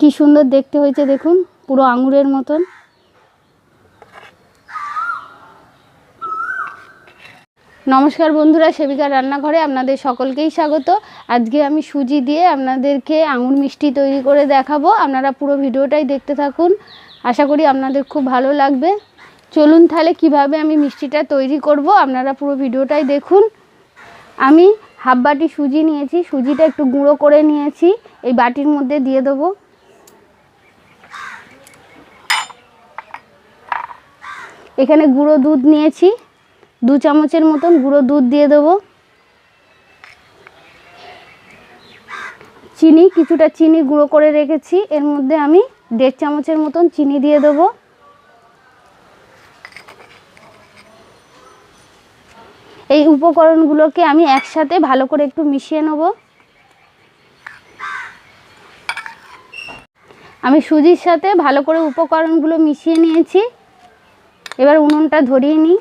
কি সুন্দর দেখতে হয়েছে দেখুন, পুরো আঙুরের মতন। নমস্কার বন্ধুরা, সেবিকার রান্নাঘরে আপনাদের সকলকেই স্বাগত। আজকে আমি সুজি দিয়ে আপনাদেরকে আঙুর মিষ্টি তৈরি করে দেখাবো। আপনারা পুরো ভিডিওটাই দেখতে থাকুন। আশা করি আপনাদের খুব ভালো লাগবে। চলুন তাহলে কীভাবে আমি মিষ্টিটা তৈরি করব, আপনারা পুরো ভিডিওটাই দেখুন। আমি হাফ বাটি সুজি নিয়েছি, সুজিটা একটু গুঁড়ো করে নিয়েছি। এই বাটির মধ্যে দিয়ে দেবো। এখানে গুঁড়ো দুধ নিয়েছি। দু চামচের মতন গুঁড়ো দুধ দিয়ে দেবো। চিনি, কিছুটা চিনি গুঁড়ো করে রেখেছি। এর মধ্যে আমি দেড় চামচের মতন চিনি দিয়ে দেবো। এই উপকরণগুলোকে আমি একসাথে ভালো করে একটু মিশিয়ে নেব। আমি সুজির সাথে ভালো করে উপকরণগুলো মিশিয়ে নিয়েছি। এবার উনুনটা ধরিয়ে নিই।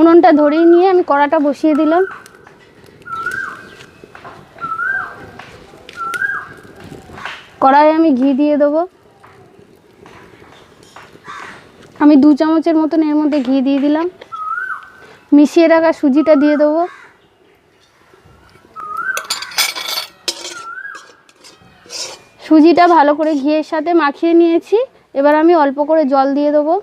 উনুনটা ধরিয়ে নিয়ে আমি কড়াটা বসিয়ে দিলাম। কড়াইয়ে আমি ঘি দিয়ে দেবো। আমি দু চামচের মতন এর মধ্যে ঘি দিয়ে দিলাম। মিশিয়ে রাখা সুজিটা দিয়ে দেবো। সুজিটা ভালো করে ঘিয়ের সাথে মাখিয়ে নিয়েছি। এবার আমি অল্প করে জল দিয়ে দেবো।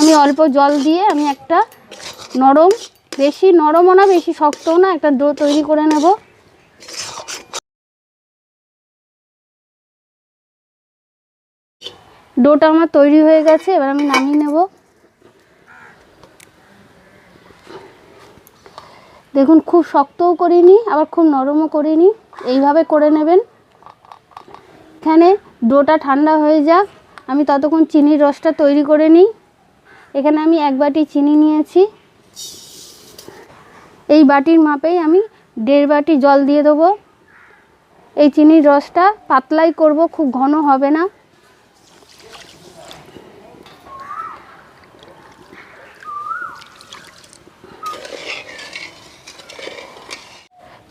আমি অল্প জল দিয়ে আমি একটা নরম, বেশি নরমও না, বেশি শক্তও না একটা ডো তৈরি করে নেব। ডোটা আমার তৈরি হয়ে গেছে, এবার আমি নামিয়ে নেব। দেখুন, খুব শক্তও করিনি, আবার খুব নরমও করিনি। এইভাবে করে নেবেন। এখানে ডোটা ঠান্ডা হয়ে যাক। আমি ততক্ষণ চিনির রসটা তৈরি করে নিই। এখানে আমি এক বাটি চিনি নিয়েছি। এই বাটির মাপেই আমি দেড় বাটি জল দিয়ে দেবো। এই চিনির রসটা পাতলাই করব, খুব ঘন হবে না।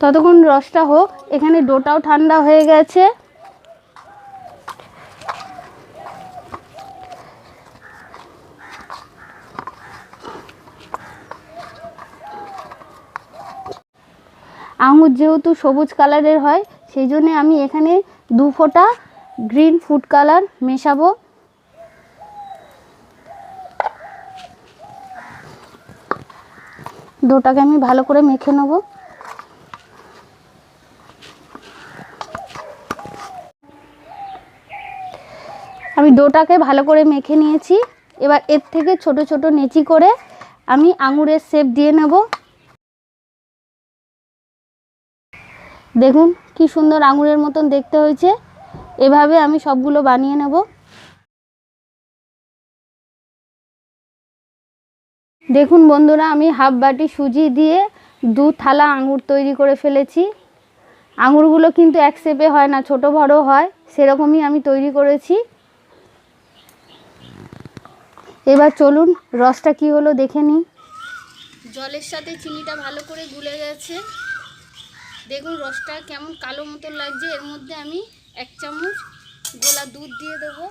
ততক্ষণ রসটা হোক, এখানে ডোটাও ঠান্ডা হয়ে গেছে। আঙুর যেহেতু সবুজ কালারের হয়, সেই জন্যে আমি এখানে দু ফোঁটা গ্রিন ফুড কালার মেশাবো। ডোটাকে আমি ভালো করে মেখে নেব। ডোটাকে ভালো করে মেখে নিয়েছি। এবার এর থেকে ছোট ছোট নেচি করে আমি আঙুরের শেপ দিয়ে নেব। দেখুন কি সুন্দর আঙুরের মতন দেখতে হয়েছে। এভাবে আমি সবগুলো বানিয়ে নেব। দেখুন বন্ধুরা, আমি হাফ বাটি সুজি দিয়ে দু থালা আঙুর তৈরি করে ফেলেছি। আঙুরগুলো কিন্তু এক শেপে হয় না, ছোট বড় হয়, সেরকমই আমি তৈরি করেছি। এবার চলুন রসটা কি হলো দেখে নিই। জলের সাথে চিনিটা ভালো করে গুলে গেছে। দেখুন রসটা কেমন কালো মতো লাগছে। এর মধ্যে আমি এক চামচ গোলা দুধ দিয়ে দেবো।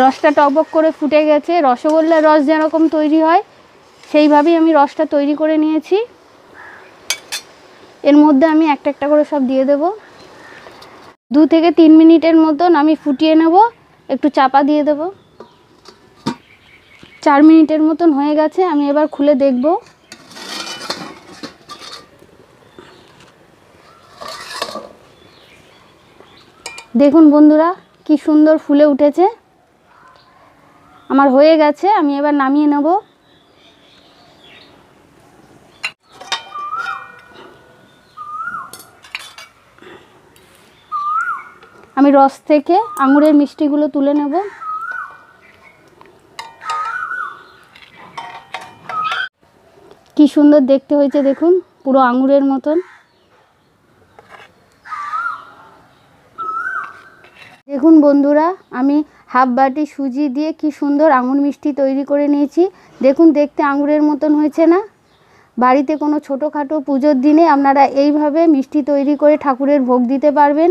রসটা টকবক করে ফুটে গেছে। রসগোল্লার রস যেরকম তৈরি হয় সেইভাবেই আমি রসটা তৈরি করে নিয়েছি। এর মধ্যে আমি একটা একটা করে সব দিয়ে দেব। দু থেকে তিন মিনিটের মতন আমি ফুটিয়ে নেব, একটু চাপা দিয়ে দেব। চার মিনিটের মতন হয়ে গেছে, আমি এবার খুলে দেখব। দেখুন বন্ধুরা, কি সুন্দর ফুলে উঠেছে। আমার হয়ে গেছে, আমি এবার নামিয়ে নেব। রস থেকে আঙুরের মিষ্টিগুলো তুলে নেব। কি সুন্দর দেখতে হয়েছে দেখুন, পুরো আঙুরের মতন। দেখুন বন্ধুরা, আমি হাফ বাটি সুজি দিয়ে কি সুন্দর আঙুর মিষ্টি তৈরি করে নিয়েছি। দেখুন, দেখতে আঙুরের মতন হয়েছে না? বাড়িতে কোনো ছোটোখাটো পুজোর দিনে আপনারা এইভাবে মিষ্টি তৈরি করে ঠাকুরের ভোগ দিতে পারবেন।